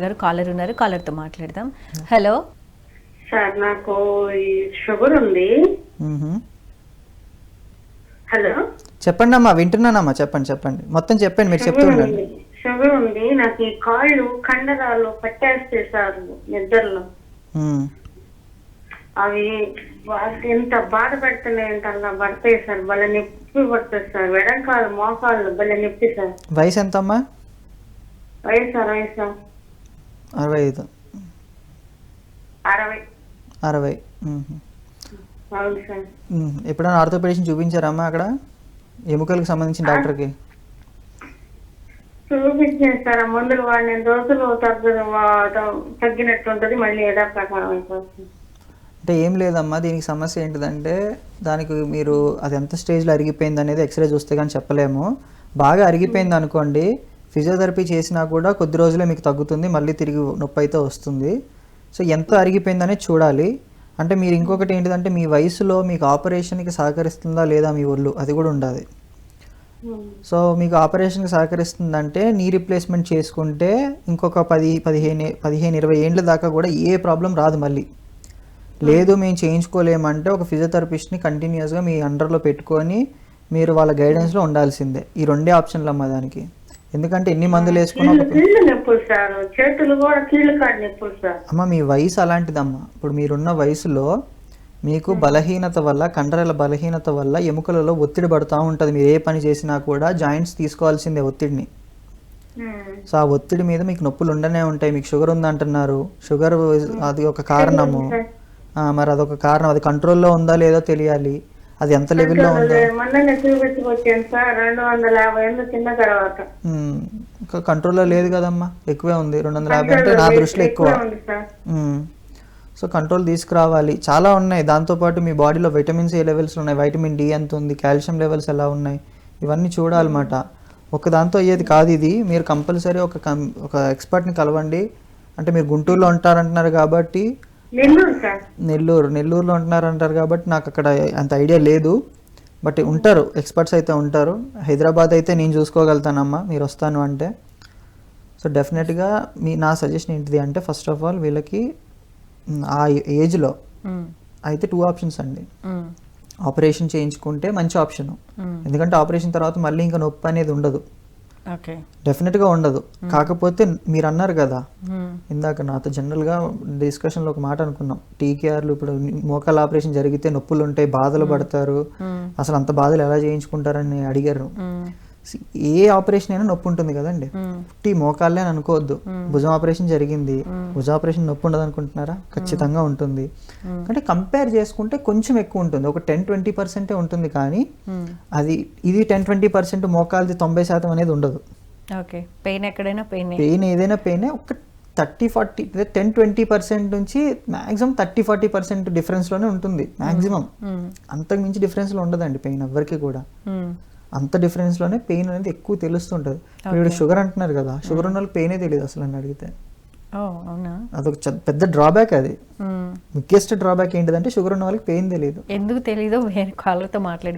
గారు కాలర్ ఉన్నారు. కాలర్తో మాట్లాడదాం. హలో. సార్ నాకు ఈ షుగర్ ఉంది. హలో. చెప్పండి అమ్మా వింటున్నానమ్మా చెప్పండి చెప్పండి. మొత్తం చెప్పండి మీరు చెప్తూ షుగర్ ఉండండి ఉంది. షుగర్ ఉంది. నాకు ఈ కాళ్ళు కండరాలు పట్టేస్తే సార్ నిద్రలో. అవి ఎంత బాధ పెడుతున్నాయంటే అలా పడతాయి సార్. భలే నొప్పి పడుతుంది సార్. వెడంకాలు మోకాళ్ళు భలే నొప్పి సార్. వయసు ఎంతమ్మా? వయసు అరవై సార్ అరవై. ఐదు అరవై. ఎప్పుడైనా ఆర్థోపెడిషన్ చూపించారమ్మా అక్కడ? ఎముకలకు సంబంధించిన డాక్టర్కి? చూపించాను సార్ మందులు వాడిన రోజులు అయిపోతుంది. అంటే ఏం లేదమ్మా దీనికి సమస్య ఏంటిదంటే దానికి మీరు అది ఎంత స్టేజ్లో అరిగిపోయింది అనేది ఎక్స్రే చూస్తే కానీ చెప్పలేము. బాగా అరిగిపోయింది అనుకోండి ఫిజియోథెరపీ చేసినా కూడా కొద్ది రోజులే మీకు తగ్గుతుంది మళ్ళీ తిరిగి నొప్పి అయితే వస్తుంది. సో ఎంత అరిగిపోయింది అనేది చూడాలి. అంటే మీరు ఇంకొకటి ఏంటిదంటే మీ వయసులో మీకు ఆపరేషన్కి సహకరిస్తుందా లేదా మీ ఒళ్ళు అది కూడా ఉండాలి. సో మీకు ఆపరేషన్కి సహకరిస్తుందంటే నీ రీప్లేస్మెంట్ చేసుకుంటే ఇంకొక పది పదిహేను పదిహేను ఇరవై ఏండ్ల దాకా కూడా ఏ ప్రాబ్లం రాదు మళ్ళీ. లేదు మేము చేయించుకోలేమంటే ఒక ఫిజియోథెరపిస్ట్ని కంటిన్యూస్గా మీ అండర్లో పెట్టుకొని మీరు వాళ్ళ గైడెన్స్లో ఉండాల్సిందే. ఈ రెండే ఆప్షన్లు అమ్మా దానికి. ఎందుకంటే ఎన్ని మందులు వేసుకున్నా కీళ్ళు నొప్పులు సార్. చేతులు కూడా కీళ్ళు కాడి నొప్పులు సార్. అమ్మ మీ వయసు అలాంటిదమ్మా. ఇప్పుడు మీరున్న వయసులో మీకు బలహీనత వల్ల కండరాల బలహీనత వల్ల ఎముకలలో ఒత్తిడి పడుతూ ఉంటుంది. మీరు ఏ పని చేసినా కూడా జాయింట్స్ తీసుకోవాల్సిందే ఒత్తిడిని. సో ఆ ఒత్తిడి మీద మీకు నొప్పులు ఉండనే ఉంటాయి. మీకు షుగర్ ఉందంటున్నారు. షుగర్ అది ఒక కారణము. మరి అదొక కారణం. అది కంట్రోల్లో ఉందా లేదో తెలియాలి. అది ఎంత లెవెల్లో ఉందో. మొన్ననే చూపించుకొచ్చాను సార్ రెండు వందల యాభై ఏళ్ళు తిన్న తర్వాత. ఉమ్, ఇంకా కంట్రోల్లో లేదు కదమ్మా ఎక్కువే ఉంది. రెండు వందల యాభై అంటే నా దృష్టిలో ఎక్కువ. ఉంది. సో కంట్రోల్ తీసుకురావాలి. చాలా ఉన్నాయి. దాంతోపాటు మీ బాడీలో విటమిన్స్ ఏ లెవెల్స్ ఉన్నాయి? వైటమిన్ డి ఎంత ఉంది? కాల్షియం లెవెల్స్ ఎలా ఉన్నాయి? ఇవన్నీ చూడాలన్నమాట. ఒక దాంతో అయ్యేది కాదు ఇది. మీరు కంపల్సరీ ఒక ఒక ఎక్స్పర్ట్ని కలవండి. అంటే మీరు గుంటూరులో ఉంటారంటున్నారు కాబట్టి నెల్లూరు సార్. నెల్లూరు నెల్లూరులో ఉంటున్నారు అంటారు కాబట్టి నాకు అక్కడ అంత ఐడియా లేదు. బట్ ఉంటారు ఎక్స్పర్ట్స్ అయితే ఉంటారు. హైదరాబాద్ అయితే నేను చూసుకోగలుగుతానమ్మా మీరు వస్తాను అంటే. సో డెఫినెట్గా మీ నా సజెషన్ ఏంటిది అంటే ఫస్ట్ ఆఫ్ ఆల్ వీళ్ళకి ఆ ఏజ్లో. అయితే టూ ఆప్షన్స్ అండి. ఆపరేషన్ చేయించుకుంటే మంచి ఆప్షన్. ఎందుకంటే ఆపరేషన్ తర్వాత మళ్ళీ ఇంకా నొప్పి అనేది ఉండదు. డెఫినెట్గా ఉండదు. కాకపోతే మీరు అన్నారు కదా మ్మ్. ఇందాక నాతో జనరల్గా డిస్కషన్లో ఒక మాట అనుకున్నాం. టీకేఆర్లు ఇప్పుడు మోకాల ఆపరేషన్ జరిగితే నొప్పులు ఉంటాయి బాధలు పడతారు. మ్మ్. అసలు అంత బాధలు ఎలా చేయించుకుంటారని అడిగారు. ఏ ఆపరేషన్ అయినా నొప్పి ఉంటుంది కదండి. పుట్టి మోకాళ్ళే అని అనుకోవద్దు. భుజం ఆపరేషన్ జరిగింది. భుజం ఆపరేషన్ నొప్పి ఉండదు అనుకుంటున్నారా ఖచ్చితంగా ఉంటుంది. అంటే కంపేర్ చేసుకుంటే కొంచెం ఎక్కువ ఉంటుంది. ఒక టెన్ ట్వంటీ పర్సెంటే ఉంటుంది కానీ. అది ఇది టెన్ ట్వంటీ పర్సెంట్ మోకాలది తొంభై శాతం అనేది ఉండదు. ఓకే. పెయిన్ ఎక్కడైనా పెయిన్. పెయిన్ ఏదైనా పెయిన్ ఒక thirty forty ten twenty percent నుంచి మాక్సిమం థర్టీ ఫార్టీ పర్సెంట్ డిఫరెన్స్లోనే ఉంటుంది. మాక్సిమం. అంతకు మించి డిఫరెన్స్లో ఉండదండి పెయిన్ ఎవరికి కూడా. అంత డిఫరెన్స్లోనే పెయిన్ అనేది ఎక్కువ తెలుస్తుంటుంది. ఇప్పుడు షుగర్ అంటున్నారు కదా షుగర్ ఉన్న వాళ్ళకి పెయినే తెలియదు అసలు అని అడిగితే. అదొక పెద్ద డ్రాబ్యాక్ అది. బిగ్గెస్ట్ డ్రాబ్యాక్ ఏంటిదంటే షుగర్ ఉన్న వాళ్ళకి పెయిన్ తెలియదు. ఎందుకు తెలీదో? వేరే కాలర్తో మాట్లాడి